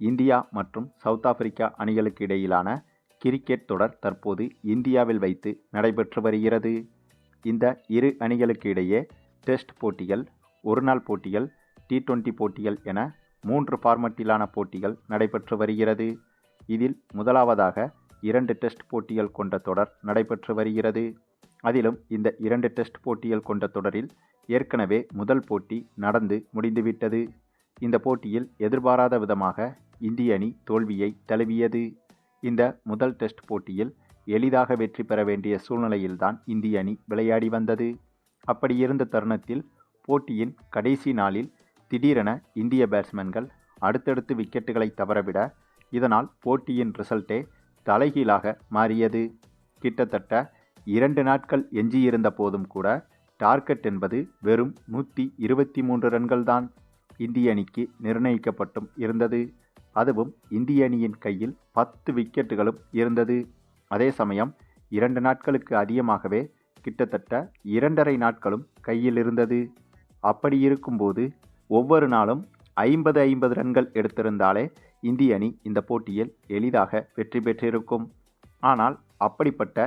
India மற்றும் south Africa அணிகளுக்கு இடையிலான கிரிக்கெட் தொடர் தற்போது இந்தியாவில் வைத்து நடைபெற்று வருகிறது. இந்த இரு அணிகளுக்கு இடையே டெஸ்ட் போட்டிகள் ஒருநாள் போட்டிகள் டி டுவெண்டி போட்டிகள் என மூன்று ஃபார்மட்டிலான போட்டிகள் நடைபெற்று வருகிறது. இதில் முதலாவதாக இரண்டு டெஸ்ட் போட்டிகள் கொண்ட தொடர் நடைபெற்று வருகிறது. அதிலும் இந்த இரண்டு டெஸ்ட் போட்டிகள் கொண்ட தொடரில் ஏற்கனவே முதல் போட்டி நடந்து முடிந்துவிட்டது. இந்த போட்டியில் எதிர்பாராத விதமாக இந்திய அணி தோல்வியை தழுவியது. இந்த முதல் டெஸ்ட் போட்டியில் எளிதாக வெற்றி பெற வேண்டிய சூழ்நிலையில்தான் இந்திய அணி விளையாடி வந்தது. அப்படி இருந்த தருணத்தில் போட்டியின் கடைசி நாளில் திடீரென இந்திய பேட்ஸ்மேன்கள் அடுத்தடுத்து விக்கெட்டுகளை தவறவிட இதனால் போட்டியின் ரிசல்ட்டே தலைகீழாக மாறியது. கிட்டத்தட்ட இரண்டு நாட்கள் எஞ்சியிருந்த போதும் கூட டார்கெட் என்பது வெறும் நூற்றி இருபத்தி மூன்று ரன்கள்தான் இந்திய அணிக்கு நிர்ணயிக்கப்பட்டும் இருந்தது. அதுவும் இந்திய அணியின் கையில் பத்து விக்கெட்டுகளும் இருந்தது. அதே சமயம் இரண்டு நாட்களுக்கு அதிகமாகவே கிட்டத்தட்ட இரண்டரை நாட்களும் கையில் இருந்தது. அப்படி இருக்கும்போது ஒவ்வொரு நாளும் ஐம்பது ஐம்பது ரன்கள் எடுத்திருந்தாலே இந்திய அணி இந்த போட்டியில் எளிதாக வெற்றி பெற்றிருக்கும். ஆனால் அப்படிப்பட்ட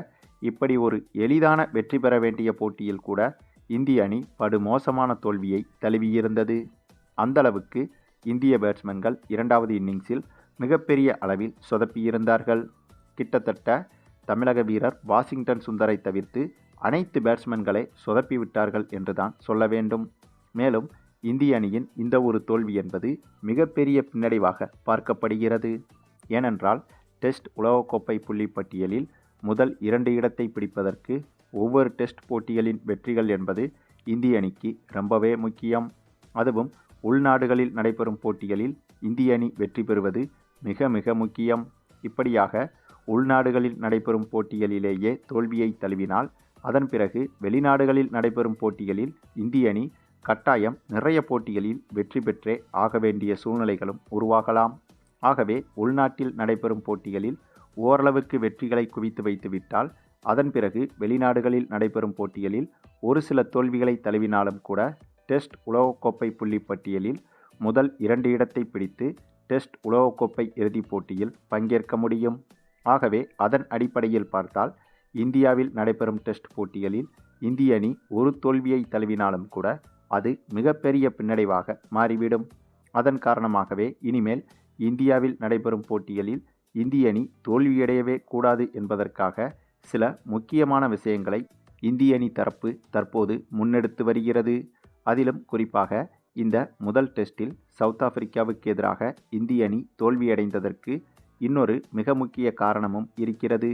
இப்படி ஒரு எளிதான வெற்றி பெற வேண்டிய போட்டியில் கூட இந்திய அணி படுமோசமான தோல்வியை தழுவியிருந்தது. அந்தளவுக்கு இந்திய பேட்ஸ்மேன்கள் இரண்டாவது இன்னிங்ஸில் மிகப்பெரிய அளவில் சொதப்பியிருந்தார்கள். கிட்டத்தட்ட தமிழக வீரர் வாஷிங்டன் சுந்தரை தவிர்த்து அனைத்து பேட்ஸ்மேன்களை சொதப்பிவிட்டார்கள் என்றுதான் சொல்ல வேண்டும். மேலும் இந்திய அணியின் இந்த ஒரு தோல்வி என்பது மிகப்பெரிய பின்னடைவாக பார்க்கப்படுகிறது. ஏனென்றால் டெஸ்ட் உலகக்கோப்பை புள்ளி பட்டியலில் முதல் இரண்டு இடத்தை பிடிப்பதற்கு ஒவ்வொரு டெஸ்ட் போட்டிகளின் வெற்றிகள் என்பது இந்திய அணிக்கு ரொம்பவே முக்கியம். அதுவும் உள்நாடுகளில் நடைபெறும் போட்டிகளில் இந்திய அணி வெற்றி பெறுவது மிக மிக முக்கியம். இப்படியாக உள்நாடுகளில் நடைபெறும் போட்டிகளிலேயே தோல்வியை தழுவினால் அதன் பிறகு வெளிநாடுகளில் நடைபெறும் போட்டிகளில் இந்திய அணி கட்டாயம் நிறைய போட்டிகளில் வெற்றி பெற்றே ஆக வேண்டிய சூழ்நிலைகளும் உருவாகலாம். ஆகவே உள்நாட்டில் நடைபெறும் போட்டிகளில் ஓரளவுக்கு வெற்றிகளை குவித்து வைத்துவிட்டால் அதன் பிறகு வெளிநாடுகளில் நடைபெறும் போட்டிகளில் ஒரு சில தோல்விகளை தழுவினாலும் கூட டெஸ்ட் உலகக்கோப்பை புள்ளி பட்டியலில் முதல் இரண்டு இடத்தை பிடித்து டெஸ்ட் உலகக்கோப்பை இறுதிப் போட்டியில் பங்கேற்க முடியும். ஆகவே அதன் அடிப்படையில் பார்த்தால் இந்தியாவில் நடைபெறும் டெஸ்ட் போட்டிகளில் இந்திய அணி ஒரு தோல்வியை தழுவினாலும் கூட அது மிகப்பெரிய பின்னடைவாக மாறிவிடும். அதன் காரணமாகவே இனிமேல் இந்தியாவில் நடைபெறும் போட்டிகளில் இந்திய அணி தோல்வியடையவே கூடாது என்பதற்காக சில முக்கியமான விஷயங்களை இந்திய அணி தரப்பு தற்போது முன்னெடுத்து வருகிறது. அதிலும் குறிப்பாக இந்த முதல் டெஸ்டில் சவுத் ஆப்பிரிக்காவுக்கு எதிராக இந்திய அணி தோல்வியடைந்ததற்கு இன்னொரு மிக முக்கிய காரணமும் இருக்கிறது.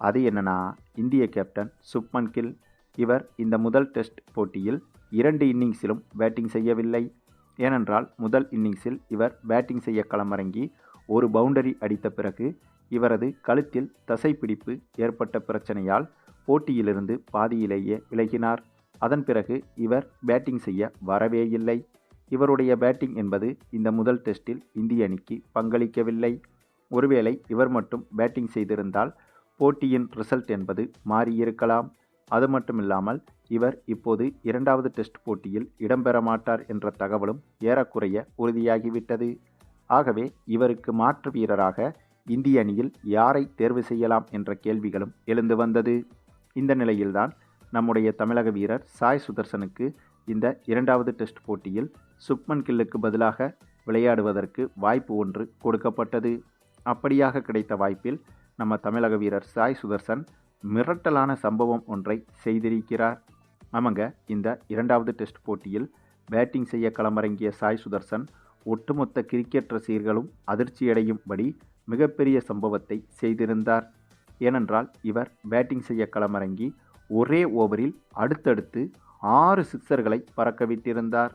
அது என்னன்னா இந்திய கேப்டன் சுப்மன் கில் இவர் இந்த முதல் டெஸ்ட் போட்டியில் இரண்டு இன்னிங்ஸிலும் பேட்டிங் செய்யவில்லை. ஏனென்றால் முதல் இன்னிங்ஸில் இவர் பேட்டிங் செய்ய களமிறங்கி ஒரு பவுண்டரி அடித்த பிறகு இவரது கழுத்தில் தசைப்பிடிப்பு ஏற்பட்ட பிரச்சனையால் போட்டியிலிருந்து பாதியிலேயே விலகினார். அதன் பிறகு இவர் பேட்டிங் செய்ய வரவே இல்லை. இவருடைய பேட்டிங் என்பது இந்த முதல் டெஸ்டில் இந்திய அணிக்கு பங்களிக்கவில்லை. ஒருவேளை இவர் மட்டும் பேட்டிங் செய்திருந்தால் போட்டியின் ரிசல்ட் என்பது மாறியிருக்கலாம். அது மட்டுமில்லாமல் இவர் இப்போது இரண்டாவது டெஸ்ட் போட்டியில் இடம்பெற மாட்டார் என்ற தகவலும் ஏறக்குறைய உறுதியாகிவிட்டது. ஆகவே இவருக்கு மாற்று வீரராக இந்திய அணியில் யாரை தேர்வு செய்யலாம் என்ற கேள்விகளும் எழுந்து வந்தது. இந்த நிலையில்தான் நம்முடைய தமிழக வீரர் சாய் சுதர்சனுக்கு இந்த இரண்டாவது டெஸ்ட் போட்டியில் சுப்மன் கில்லுக்கு பதிலாக விளையாடுவதற்கு வாய்ப்பு ஒன்று கொடுக்கப்பட்டது. அப்படியாக கிடைத்த வாய்ப்பில் நம்ம தமிழக வீரர் சாய் சுதர்சன் மிரட்டலான சம்பவம் ஒன்றை செய்திருக்கிறார். ஆமாங்க இந்த இரண்டாவது டெஸ்ட் போட்டியில் பேட்டிங் செய்ய களமிறங்கிய சாய் சுதர்சன் ஒட்டுமொத்த கிரிக்கெட் ரசிகர்களும் அதிர்ச்சியடையும்படி மிகப்பெரிய சம்பவத்தை செய்திருந்தார். ஏனென்றால் இவர் பேட்டிங் செய்ய களமிறங்கி ஒரே ஓவரில் அடுத்தடுத்து ஆறு சிக்சர்களை பறக்க விட்டிருந்தார்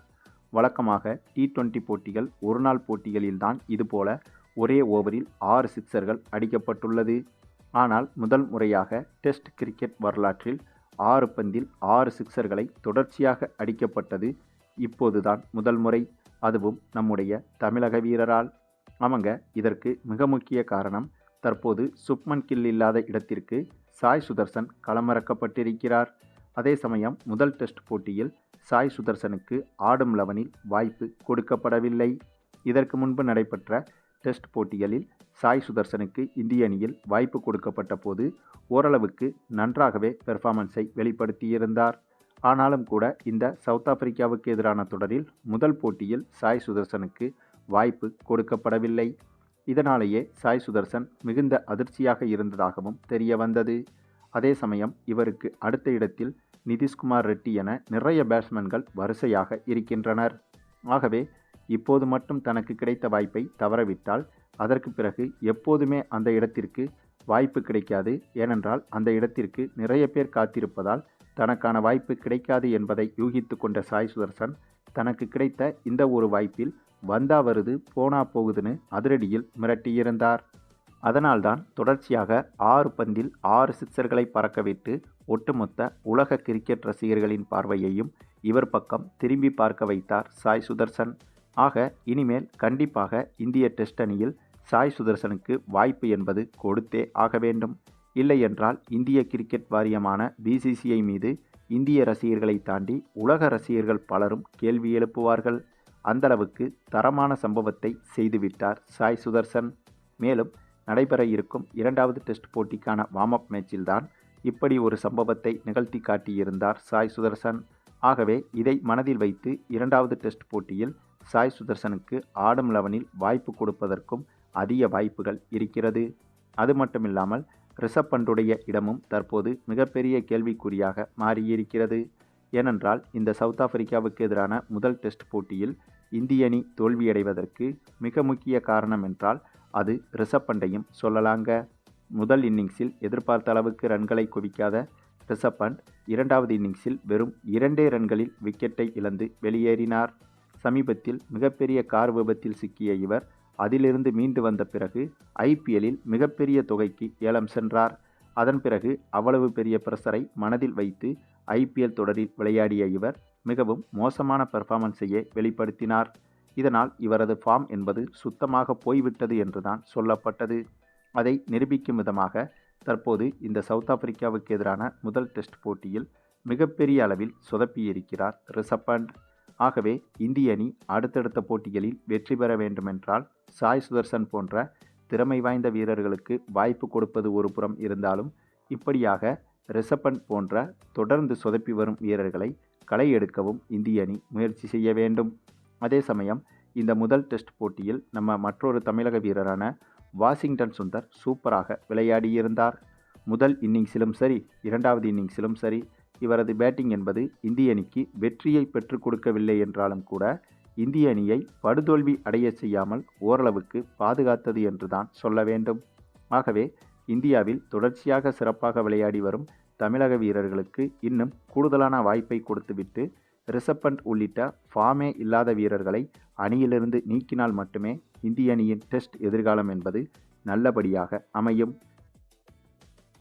வழக்கமாக டி டுவெண்ட்டி போட்டிகள் ஒருநாள் போட்டிகளில்தான் இதுபோல ஒரே ஓவரில் ஆறு சிக்சர்கள் அடிக்கப்பட்டுள்ளது. ஆனால் முதல் முறையாக டெஸ்ட் கிரிக்கெட் வரலாற்றில் ஆறு பந்தில் ஆறு சிக்சர்களை தொடர்ச்சியாக அடிக்கப்பட்டது இப்போதுதான் முதல் முறை. அதுவும் நம்முடைய தமிழக வீரரால். அவங்க இதற்கு மிக முக்கிய காரணம் தற்போது சுப்மன் கில் இல்லாத இடத்திற்கு சாய் சுதர்சன் களமிறக்கப்பட்டிருக்கிறார். அதே சமயம் முதல் டெஸ்ட் போட்டியில் சாய் சுதர்சனுக்கு ஆடும் லெவனில் வாய்ப்பு கொடுக்கப்படவில்லை. இதற்கு முன்பு நடைபெற்ற டெஸ்ட் போட்டிகளில் சாய் சுதர்சனுக்கு இந்திய அணியில் வாய்ப்பு கொடுக்கப்பட்ட போது ஓரளவுக்கு நன்றாகவே பெர்ஃபார்மன்ஸை வெளிப்படுத்தியிருந்தார். ஆனாலும் கூட இந்த சவுத் ஆப்பிரிக்காவுக்கு எதிரான தொடரில் முதல் போட்டியில் சாய் சுதர்சனுக்கு வாய்ப்பு கொடுக்கப்படவில்லை. இதனாலேயே சாய் சுதர்சன் மிகுந்த அதிர்ச்சியாக இருந்ததாகவும் தெரிய வந்தது. அதே சமயம் இவருக்கு அடுத்த இடத்தில் நிதிஷ்குமார் ரெட்டி என நிறைய பேட்ஸ்மேன்கள் வரிசையாக இருக்கின்றனர். ஆகவே இப்போது மட்டும் தனக்கு கிடைத்த வாய்ப்பை தவறவிட்டால் அதற்கு பிறகு எப்போதுமே அந்த இடத்திற்கு வாய்ப்பு கிடைக்காது. ஏனென்றால் அந்த இடத்திற்கு நிறைய பேர் காத்திருப்பதால் தனக்கான வாய்ப்பு கிடைக்காது என்பதை யூகித்து கொண்ட சாய் சுதர்சன் தனக்கு கிடைத்த இந்த ஒரு வாய்ப்பில் வந்தா வருது போனா போகுதுன்னு அதிரடியில் மிரட்டியிருந்தார் அதனால்தான் தொடர்ச்சியாக ஆறு பந்தில் ஆறு சிக்சர்களை பறக்கவிட்டு ஒட்டுமொத்த உலக கிரிக்கெட் ரசிகர்களின் பார்வையையும் இவர் பக்கம் திரும்பி பார்க்க வைத்தார் சாய் சுதர்சன். ஆக இனிமேல் கண்டிப்பாக இந்திய டெஸ்ட் அணியில் சாய் சுதர்சனுக்கு வாய்ப்பு என்பது கொடுத்தே ஆக வேண்டும். இல்லையென்றால் இந்திய கிரிக்கெட் வாரியமான பிசிசிஐ மீது இந்திய ரசிகர்களை தாண்டி உலக ரசிகர்கள் பலரும் கேள்வி எழுப்புவார்கள். அந்தளவுக்கு தரமான சம்பவத்தை செய்துவிட்டார் சாய் சுதர்சன். மேலும் நடைபெற இருக்கும் இரண்டாவது டெஸ்ட் போட்டிக்கான வார்ம் அப் மேட்சில்தான் இப்படி ஒரு சம்பவத்தை நிகழ்த்தி காட்டியிருந்தார் சாய் சுதர்சன். ஆகவே இதை மனதில் வைத்து இரண்டாவது டெஸ்ட் போட்டியில் சாய் சுதர்சனுக்கு ஆடும் லெவனில் வாய்ப்பு கொடுப்பதற்கும் அதிக வாய்ப்புகள் இருக்கிறது. அது மட்டுமில்லாமல் ரிஷப் பண்டுடைய இடமும் தற்போது மிகப்பெரிய கேள்விக்குறியாக மாறியிருக்கிறது. ஏனென்றால் இந்த சவுத் ஆப்பிரிக்காவுக்கு எதிரான முதல் டெஸ்ட் போட்டியில் இந்திய அணி தோல்வியடைவதற்கு மிக முக்கிய காரணம் என்றால் அது ரிஷப் பண்டையும் சொல்லலாங்க. முதல் இன்னிங்ஸில் எதிர்பார்த்த அளவுக்கு ரன்களை குவிக்காத ரிஷப் பண்ட் இரண்டாவது இன்னிங்ஸில் வெறும் இரண்டே ரன்களில் விக்கெட்டை இழந்து வெளியேறினார். சமீபத்தில் மிகப்பெரிய கார் விபத்தில் சிக்கிய இவர் அதிலிருந்து மீண்டு வந்த பிறகு ஐபிஎல்லில் மிகப்பெரிய தொகைக்கு ஏலம் சென்றார். அதன் பிறகு அவ்வளவு பெரிய பிரஷரை மனதில் வைத்து ஐபிஎல் தொடரில் விளையாடிய இவர் மிகவும் மோசமான பெர்ஃபார்மன்ஸையே வெளிப்படுத்தினார். இதனால் இவரது ஃபார்ம் என்பது சுத்தமாக போய்விட்டது என்றுதான் சொல்லப்பட்டது. அதை நிரூபிக்கும் விதமாக தற்போது இந்த சவுத் ஆப்பிரிக்காவுக்கு எதிரான முதல் டெஸ்ட் போட்டியில் மிகப்பெரிய அளவில் சொதப்பியிருக்கிறார் ரிஷப் பண்ட் ஆகவே இந்திய அணி அடுத்தடுத்த போட்டிகளில் வெற்றி பெற வேண்டுமென்றால் சாய் சுதர்சன் போன்ற திறமை வாய்ந்த வீரர்களுக்கு வாய்ப்பு கொடுப்பது ஒரு புறம் இருந்தாலும் இப்படியாக ரிஷபன் போன்ற தொடர்ந்து சொதப்பி வரும் வீரர்களை களை எடுக்கவும் இந்திய அணி முயற்சி செய்ய வேண்டும். அதே சமயம் இந்த முதல் டெஸ்ட் போட்டியில் நம்ம மற்றொரு தமிழக வீரரான வாஷிங்டன் சுந்தர் சூப்பராக விளையாடியிருந்தார். முதல் இன்னிங்ஸிலும் சரி இரண்டாவது இன்னிங்ஸிலும் சரி இவரது பேட்டிங் என்பது இந்திய அணிக்கு வெற்றியை பெற்றுக் கொடுக்கவில்லை என்றாலும் கூட இந்திய அணியை படுதோல்வி அடைய செய்யாமல் ஓரளவுக்கு பாதுகாத்தது என்றுதான் சொல்ல வேண்டும். ஆகவே இந்தியாவில் தொடர்ச்சியாக சிறப்பாக விளையாடி வரும் தமிழக வீரர்களுக்கு இன்னும் கூடுதலான வாய்ப்பை கொடுத்துவிட்டு ரிஷப் பண்ட் உள்ளிட்ட ஃபார்மே இல்லாத வீரர்களை அணியிலிருந்து நீக்கினால் மட்டுமே இந்திய அணியின் டெஸ்ட் எதிர்காலம் என்பது நல்லபடியாக அமையும்.